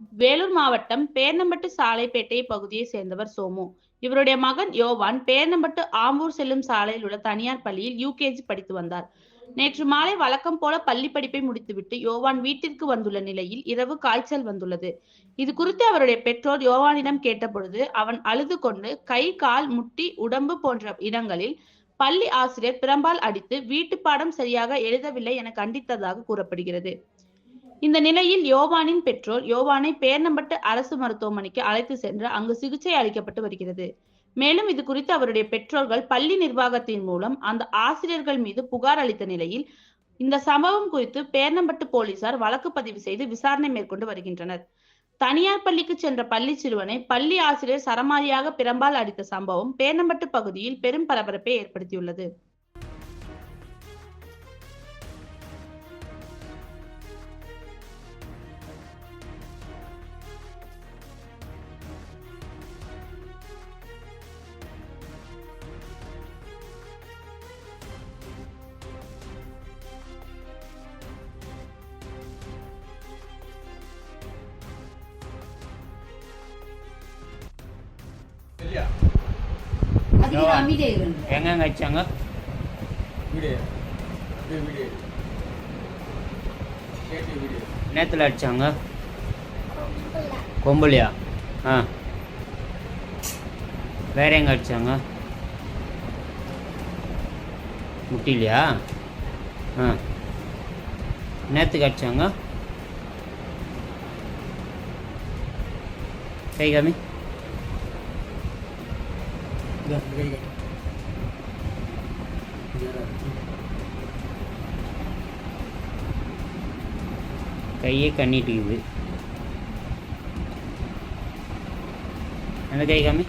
வேலூர் மாவட்டம் பேர்ணம்பட்டு சாலைப்பேட்டை பகுதியை சேர்ந்தவர் சோமு. இவருடைய மகன் யோவான் பேர்ணம்பட்டு ஆம்பூர் செல்லும் சாலையில் உள்ள தனியார் பள்ளியில் யூகேஜி படித்து வந்தார். நேற்று மாலை வழக்கம் போல பள்ளி படிப்பை முடித்துவிட்டு யோவான் வீட்டிற்கு வந்துள்ள நிலையில் இரவு காய்ச்சல் வந்துள்ளது. இது குறித்து அவருடைய பெற்றோர் யோவானிடம் கேட்டபொழுது அவன் அழுது கொண்டு கை கால் முட்டி உடம்பு போன்ற இடங்களில் பள்ளி ஆசிரியர் பிரம்பால் அடித்து வீட்டு பாடம் சரியாக எழுதவில்லை என கண்டித்ததாக கூறப்படுகிறது. இந்த நிலையில் யோவானின் பெற்றோர் யோவானை பேர்ணம்பட்டு அரசு மருத்துவமனைக்கு அழைத்து சென்று அங்கு சிகிச்சை அளிக்கப்பட்டு வருகிறது. மேலும் இது குறித்து அவருடைய பெற்றோர்கள் பள்ளி நிர்வாகத்தின் மூலம் அந்த ஆசிரியர்கள் மீது புகார் அளித்த நிலையில் இந்த சம்பவம் குறித்து பேர்ணம்பட்டு போலீசார் வழக்கு பதிவு செய்து விசாரணை மேற்கொண்டு வருகின்றனர். தனியார் பள்ளிக்கு சென்ற பள்ளி சிறுவனை பள்ளி ஆசிரியர் சரமாரியாக பிரம்பால் அடித்த சம்பவம் பேர்ணம்பட்டு பகுதியில் பெரும் பரபரப்பை ஏற்படுத்தியுள்ளது. எங்கெங்க வச்சாங்க? வீடு அப்படியே வீடு கேட்டு வீடு நேத்துல அடிச்சாங்க. கொம்புலையா? ஆ. வேற எங்க அடிச்சாங்க? முட்டிலையா? ஆ. நேத்துக்கு அடிச்சாங்க. கை காமி. கையே கண்ணிட்டு இருக்குது அந்த கை காமி